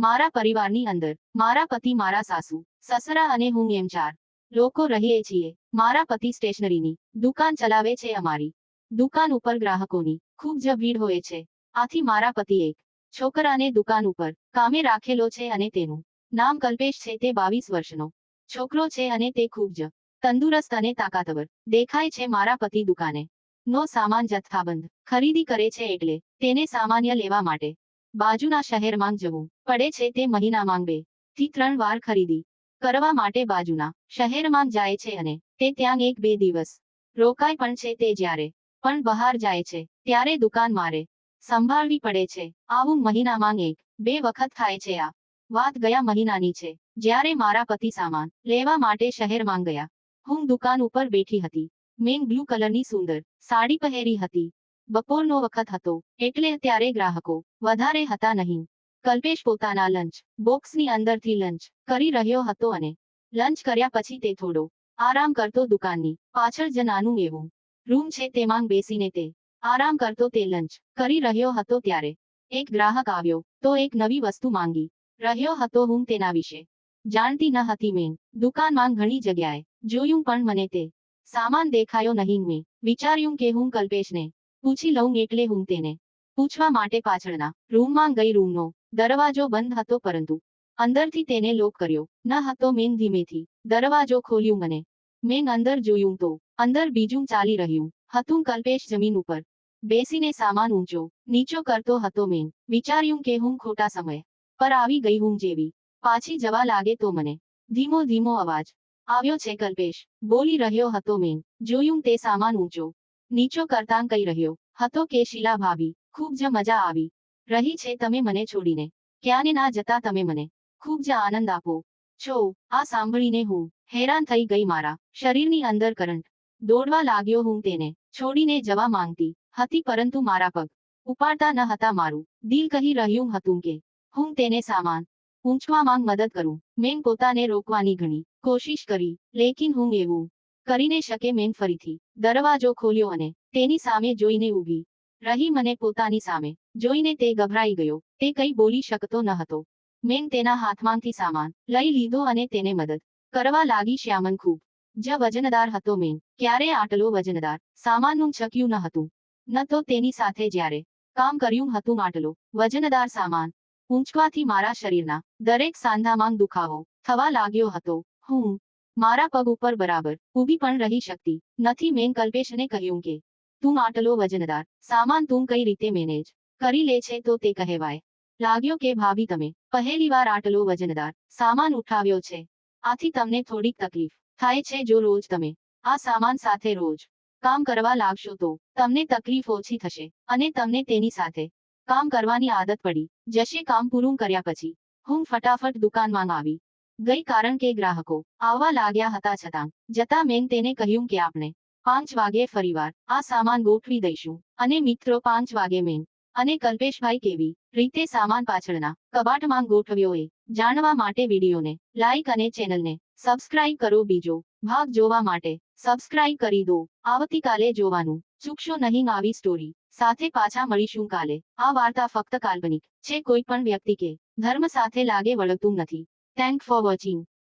મારા પરિવારની અંદર, મારા પતિ, મારા સાસુ, સસરા અને હું એમ ચાર લોકો રહીએ છીએ. મારા પતિ સ્ટેશનરીની દુકાન ચલાવે છે અમારી. દુકાન ઉપર ગ્રાહકોની ખૂબ જ ભીડ હોય છે. આથી મારા પતિ એક છોકરાને દુકાન ઉપર કામે રાખેલો છે અને તેનું નામ કલ્પેશ છે, તે બાવીસ વર્ષનો છોકરો છે અને તે ખૂબ જ તંદુરસ્ત અને તાકાતવર દેખાય છે મારા પતિ દુકાને. નો સામાન જથ્થાબંધ ખરીદી કરે છે એટલે તેને સામાન્ય લેવા માટે બાજુના શહેરમાં જવું પડે છે તે મહિનામાં બેથી ત્રણ વાર ખરીદી કરવા માટે બાજુના શહેરમાં જાય છે અને તે ત્યાં એક બે દિવસ રોકાય પણ છે તે જ્યારે પણ બહાર જાય છે, ત્યારે દુકાન મારે સંભાળવી પડે છે. આવું મહિનામાં એક, બે વખત થાય છે આ વાત ગયા મહિનાની છે, જ્યારે મારા પતિ સામાન લેવા માટે શહેરમાં ગયા. હું દુકાન ઉપર બેઠી હતી. મેં બ્લુ કલરની સુંદર સાડી પહેરી હતી. બપોરનો વખત હતો, એટલે ત્યારે ગ્રાહકો વધારે હતા નહીં. કલ્પેશ પોતાના લંચ બોક્સની અંદરથી લંચ કરી રહ્યો હતો અને લંચ કર્યા પછી તે થોડો આરામ કરતો દુકાનની પાછળ જ નાનું એવું રૂમ છે તેમાં બેસીને તે આરામ કરતો તે લંચ કરી રહ્યો હતો ત્યારે એક ગ્રાહક આવ્યો, તો એક નવી વસ્તુ માંગી રહ્યો હતો હું તેના વિશે. જાણતી ન હતી મેં. દુકાનમાં ઘણી જગ્યાએ જોયું પણ મને તે સામાન દેખાયો નહીં મેં. વિચાર્યું કે હું કલ્પેશને પૂછી લઉં એટલે હું તેને. પૂછવા માટે પાછળના રૂમમાં ગઈ રૂમનો દરવાજો બંધ હતો પરંતુ અંદરથી તેને લોક કર્યો. ન હતો મેં ધીમેથી દરવાજો ખોલ્યું મને. મેં અંદર જોયું તો અંદર બીજું ચાલી રહ્યું હતું કલ્પેશ જમીન ઉપર બેસીને સામાન ઊંચો નીચો કરતો હતો મેં. વિચાર્યું કે હું ખોટા સમય પર આવી ગઈ હું જેવી પાછી જવા લાગે તો મને ધીમો ધીમો અવાજ આવ્યો છે કલ્પેશ. બોલી રહ્યો હતો મેં. જોયું તે સામાન ઊંચો નીચો કરતાં કહી રહ્યો, હતો કે શીલા ભાભી, ખૂબ જ મજા આવી. રહી છે તમે મને છોડીને. ક્યાંને ના જતા તમે મને. ખૂબ જ આનંદ આપો. છો આ સાંભળીને હું હેરાન થઈ ગઈ મારા શરીરની અંદર કરંટ. દોડવા લાગ્યો હું તેને. છોડીને જવા માંગતી હતી પરંતુ મારા પગ ઉપાડતા ન હતા મારું. દિલ કહી રહ્યું હતું કે, હું તેને સામાન ઊંચવામાં મદદ કરું. મેં પોતાને રોકવાની ઘણી કોશિશ કરી, લેકિન હું એવું કરીને શકે મેન ફરીથી. દરવાજો ખોલ્યો અને તેની સામે જોઈને ઊભી. રહી મને પોતાની સામે. જોઈને તે ગભરાઈ ગયો. તે કંઈ બોલી શકતો ન હતો. મેન તેના હાથમાંથી સામાન લઈ લીધો અને તેને મદદ કરવા લાગી શ્યામન ખૂબ. જ વજનદાર હતો મેન ક્યારે આટલો વજનદાર? સામાનનું છક્યું ન હતું. ન તો તેની સાથે જ્યારે કામ કર્યું હતું આટલો વજનદાર સામાન ઊંચવાથી મારા શરીરના દરેક સાંધામાં દુખાવો થવા લાગ્યો હતો. હું મારા પગ ઉપર બરાબર ઊભી પણ રહી શકતી નથી. મેં કલ્પેશને કહ્યું કે, તું આટલો વજનદાર, સામાન તું કઈ રીતે મેનેજ કરી લે છે તો તે કહેવાય. લાગ્યો કે ભાભી તમે પહેલીવાર આટલો વજનદાર, સામાન ઉઠાવ્યો છે. આથી તમને થોડીક તકલીફ થાય છે જો રોજ તમે આ સામાન સાથે રોજ કામ કરવા લાગશો તો તમને તકલીફ ઓછી થશે અને તમને તેની સાથે કામ કરવાની આદત પડી જશે. કામ પૂરું કર્યા પછી હું ફટાફટ દુકાનમાં આવી ગઈ કારણ કે ગ્રાહકો આવવા લાગ્યા હતા છતાં, જતા મેં તેને કહ્યું કે આપણે પાંચ વાગે ફરીવાર આ સામાન ગોઠવી દઈશું. અને મિત્રો, પાંચ વાગે મેં અને કલ્પેશભાઈ કેવી રીતે સામાન પાછળના કબાટમાં ગોઠવ્યો એ જાણવા માટે વિડીયોને લાઈક અને ચેનલને સબસ્ક્રાઇબ કરો. બીજો ભાગ જોવા માટે સબસ્ક્રાઇબ કરી દો. આવતીકાલે જોવાનું ચૂકશો નહીં આવી સ્ટોરી સાથે પાછા મળીશું કાલે. આ વાર્તા ફક્ત કાલ્પનિક છે, કોઈ પણ વ્યક્તિ કે ધર્મ સાથે લાગે વળગતું નથી. Thank for watching.